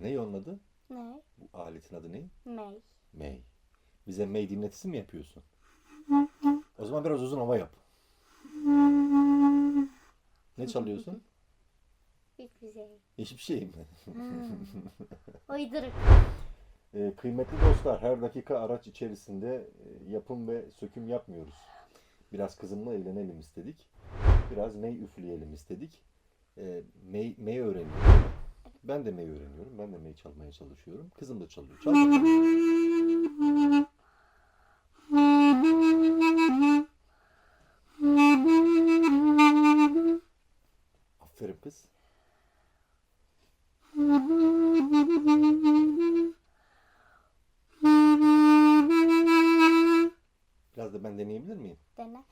Ne onun adı? Ne? Bu aletin adı ne? May. May. Bize May dinletisi mi yapıyorsun? O zaman biraz uzun hava yap. Ne çalıyorsun? Hiçbir şey. Hiçbir şey mi? Uyduruk. Ee, kıymetli dostlar, her dakika araç içerisinde e, yapım ve söküm yapmıyoruz. Biraz kızımla eğlenelim istedik. Biraz mey üfleyelim istedik. Ee, mey, mey öğreniyorum. Ben de mey öğreniyorum. Ben de mey çalmaya çalışıyorum. Kızım da çalıyor. Çal bakalım. Aferin kız. Biraz da ben deneyebilir miyim? Dene.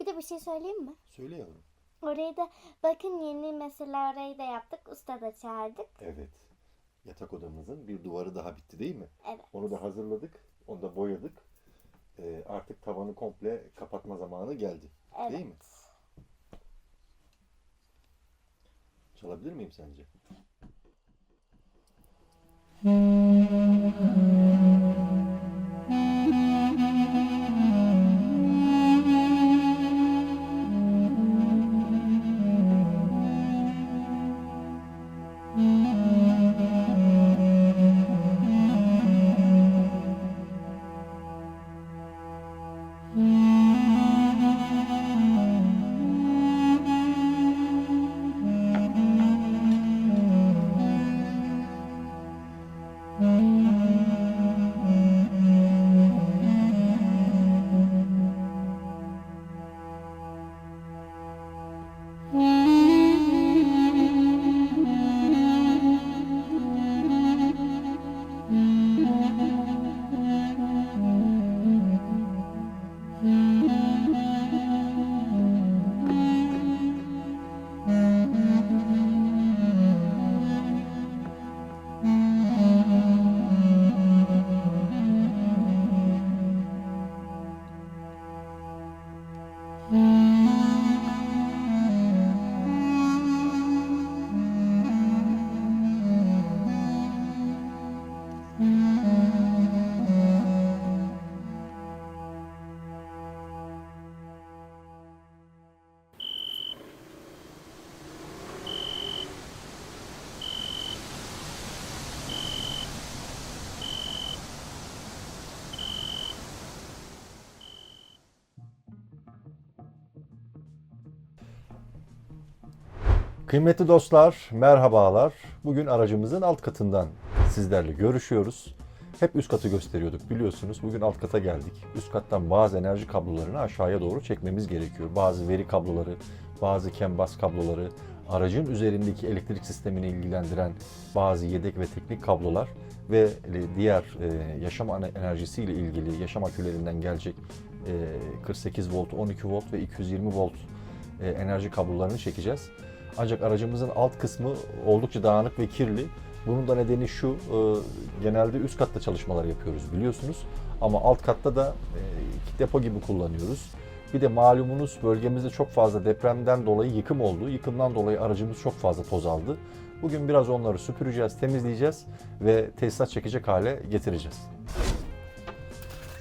Bir de bir şey söyleyeyim mi? Söyle yavrum. Orayı da bakın yeni mesela orayı da yaptık. Usta da çağırdık. Evet. Yatak odamızın bir duvarı daha bitti değil mi? Evet. Onu da hazırladık. Onu da boyadık. Ee, artık tavanı komple kapatma zamanı geldi. Evet. Değil mi? Çalabilir miyim sence? Kıymetli dostlar, merhabalar. Bugün aracımızın alt katından sizlerle görüşüyoruz. Hep üst katı gösteriyorduk biliyorsunuz. Bugün alt kata geldik. Üst kattan bazı enerji kablolarını aşağıya doğru çekmemiz gerekiyor. Bazı veri kabloları, bazı kembas kabloları, aracın üzerindeki elektrik sistemini ilgilendiren bazı yedek ve teknik kablolar ve diğer e, yaşam ana- enerjisiyle ilgili yaşam akülerinden gelecek e, 48 volt, 12 volt ve 220 volt e, enerji kablolarını çekeceğiz. Ancak aracımızın alt kısmı oldukça dağınık ve kirli. Bunun da nedeni şu, e, genelde üst katta çalışmalar yapıyoruz biliyorsunuz. Ama alt katta da e, depo gibi kullanıyoruz. Bir de malumunuz bölgemizde çok fazla depremden dolayı yıkım oldu. Yıkımdan dolayı aracımız çok fazla toz aldı. Bugün biraz onları süpüreceğiz, temizleyeceğiz ve tesisat çekecek hale getireceğiz.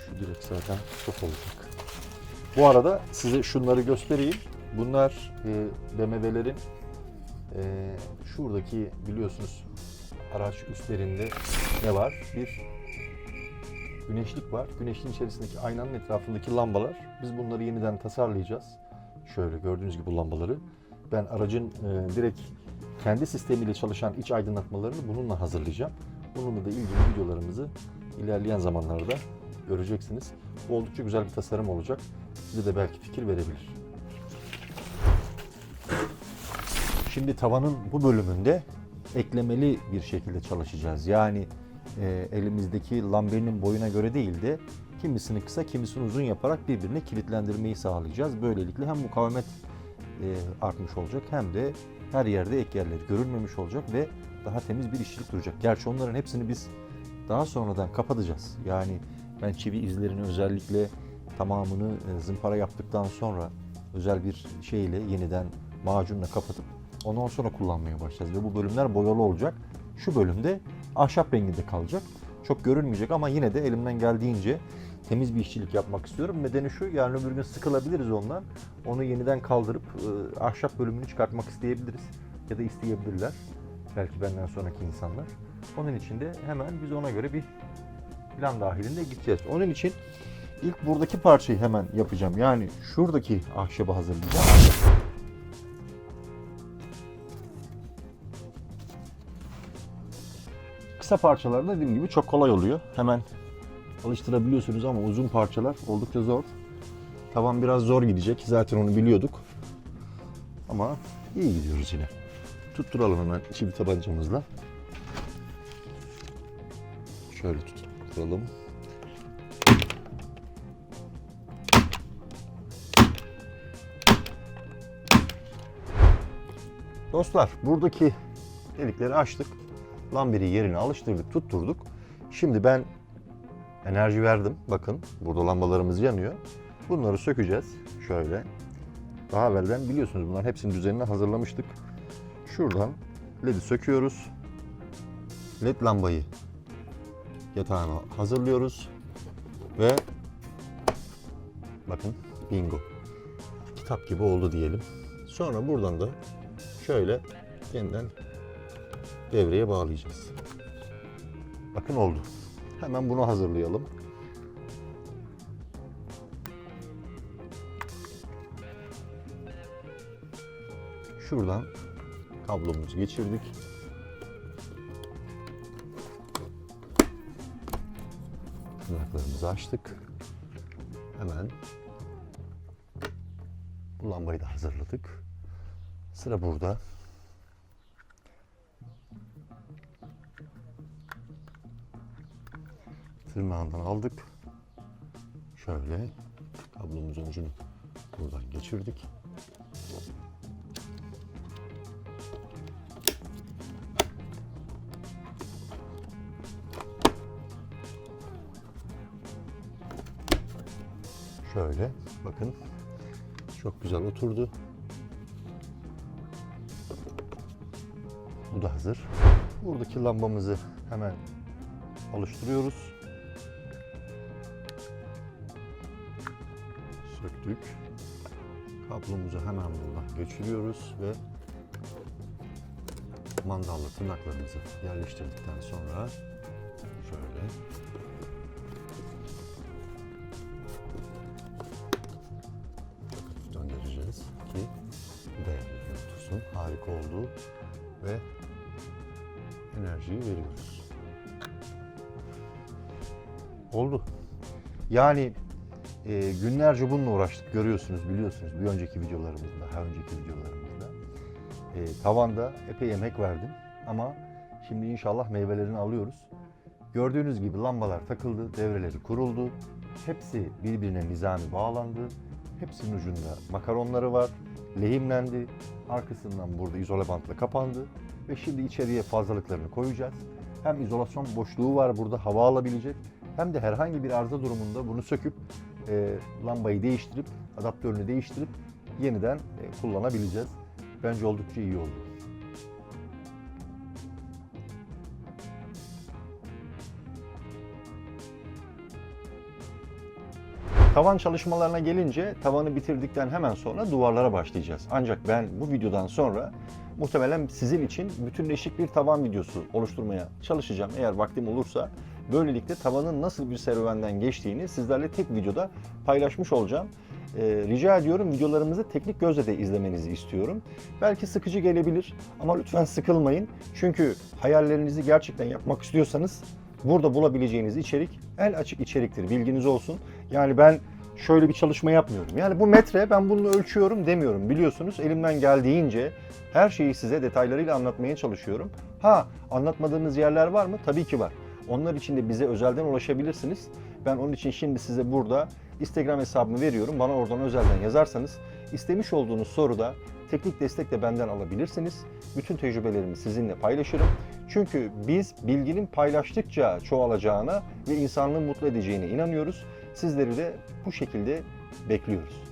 Şu direkt zaten çok olacak. Bu arada size şunları göstereyim. Bunlar e, BMW'lerin e, şuradaki biliyorsunuz araç üstlerinde ne var? Bir güneşlik var. Güneşliğin içerisindeki aynanın etrafındaki lambalar. Biz bunları yeniden tasarlayacağız. Şöyle gördüğünüz gibi bu lambaları. Ben aracın e, direkt kendi sistemiyle çalışan iç aydınlatmalarını bununla hazırlayacağım. Bununla da ilgili videolarımızı ilerleyen zamanlarda göreceksiniz. Bu oldukça güzel bir tasarım olacak. Size de belki fikir verebilir. Şimdi tavanın bu bölümünde eklemeli bir şekilde çalışacağız. Yani e, elimizdeki lamberinin boyuna göre değil de kimisini kısa kimisini uzun yaparak birbirine kilitlendirmeyi sağlayacağız. Böylelikle hem mukavemet e, artmış olacak hem de her yerde ek yerleri görülmemiş olacak ve daha temiz bir işçilik duracak. Gerçi onların hepsini biz daha sonradan kapatacağız. Yani ben çivi izlerini özellikle tamamını e, zımpara yaptıktan sonra özel bir şeyle yeniden macunla kapatıp ondan sonra kullanmaya başlayacağız. Ve bu bölümler boyalı olacak. Şu bölümde ahşap renginde kalacak. Çok görünmeyecek ama yine de elimden geldiğince temiz bir işçilik yapmak istiyorum. Nedeni şu, yarın öbür gün sıkılabiliriz ondan. Onu yeniden kaldırıp e, ahşap bölümünü çıkartmak isteyebiliriz. Ya da isteyebilirler. Belki benden sonraki insanlar. Onun için de hemen biz ona göre bir plan dahilinde gideceğiz. Onun için ilk buradaki parçayı hemen yapacağım. Yani şuradaki ahşabı hazırlayacağım. Kısa parçalarda dediğim gibi çok kolay oluyor. Hemen alıştırabiliyorsunuz ama uzun parçalar oldukça zor. Tavan biraz zor gidecek. Zaten onu biliyorduk. Ama iyi gidiyoruz yine. Tutturalım hemen çivi tabancamızla. Şöyle tutturalım. Dostlar buradaki delikleri açtık. Lambiri yerine alıştırdık, tutturduk. Şimdi ben enerji verdim. Bakın burada lambalarımız yanıyor. Bunları sökeceğiz. Şöyle. Daha evvelden biliyorsunuz bunların hepsinin düzenini hazırlamıştık. Şuradan LED'i söküyoruz. LED lambayı yatağına hazırlıyoruz. Ve bakın bingo. Kitap gibi oldu diyelim. Sonra buradan da şöyle yeniden devreye bağlayacağız. Bakın oldu. Hemen bunu hazırlayalım. Şuradan kablomuzu geçirdik. Tırnaklarımızı açtık. Hemen bu lambayı da hazırladık. Sıra burada. Tırnağından aldık. Şöyle kablomuzun ucunu buradan geçirdik. Şöyle bakın çok güzel oturdu. Bu da hazır. Buradaki lambamızı hemen oluşturuyoruz. Söktük. Kablomuzu hemen buradan geçiriyoruz ve mandallı tırnaklarımızı yerleştirdikten sonra şöyle döndüreceğiz ki değerli otursun. Harika oldu ve enerjiyi veriyoruz. Oldu. Yani e, günlerce bununla uğraştık görüyorsunuz biliyorsunuz bir önceki videolarımızda, daha önceki videolarımızda. E, tavanda epey emek verdim ama şimdi inşallah meyvelerini alıyoruz. Gördüğünüz gibi lambalar takıldı, devreleri kuruldu. Hepsi birbirine nizami bağlandı. Hepsinin ucunda makaronları var. Lehimlendi. Arkasından burada izole bantla kapandı. Ve şimdi içeriye fazlalıklarını koyacağız. Hem izolasyon boşluğu var burada hava alabilecek. Hem de herhangi bir arıza durumunda bunu söküp e, lambayı değiştirip, adaptörünü değiştirip yeniden e, kullanabileceğiz. Bence oldukça iyi oldu. Tavan çalışmalarına gelince tavanı bitirdikten hemen sonra duvarlara başlayacağız. Ancak ben bu videodan sonra muhtemelen sizin için bütünleşik bir tavan videosu oluşturmaya çalışacağım eğer vaktim olursa. Böylelikle tavanın nasıl bir serüvenden geçtiğini sizlerle tek videoda paylaşmış olacağım. Ee, rica ediyorum videolarımızı teknik gözle de izlemenizi istiyorum. Belki sıkıcı gelebilir ama lütfen sıkılmayın. Çünkü hayallerinizi gerçekten yapmak istiyorsanız burada bulabileceğiniz içerik el açık içeriktir. Bilginiz olsun. Yani ben şöyle bir çalışma yapmıyorum. Yani bu metre ben bunu ölçüyorum demiyorum. Biliyorsunuz elimden geldiğince her şeyi size detaylarıyla anlatmaya çalışıyorum. Ha anlatmadığınız yerler var mı? Tabii ki var. Onlar için de bize özelden ulaşabilirsiniz. Ben onun için şimdi size burada Instagram hesabımı veriyorum. Bana oradan özelden yazarsanız istemiş olduğunuz soruda teknik destek de benden alabilirsiniz. Bütün tecrübelerimi sizinle paylaşırım. Çünkü biz bilginin paylaştıkça çoğalacağına ve insanlığı mutlu edeceğine inanıyoruz. Sizleri de bu şekilde bekliyoruz.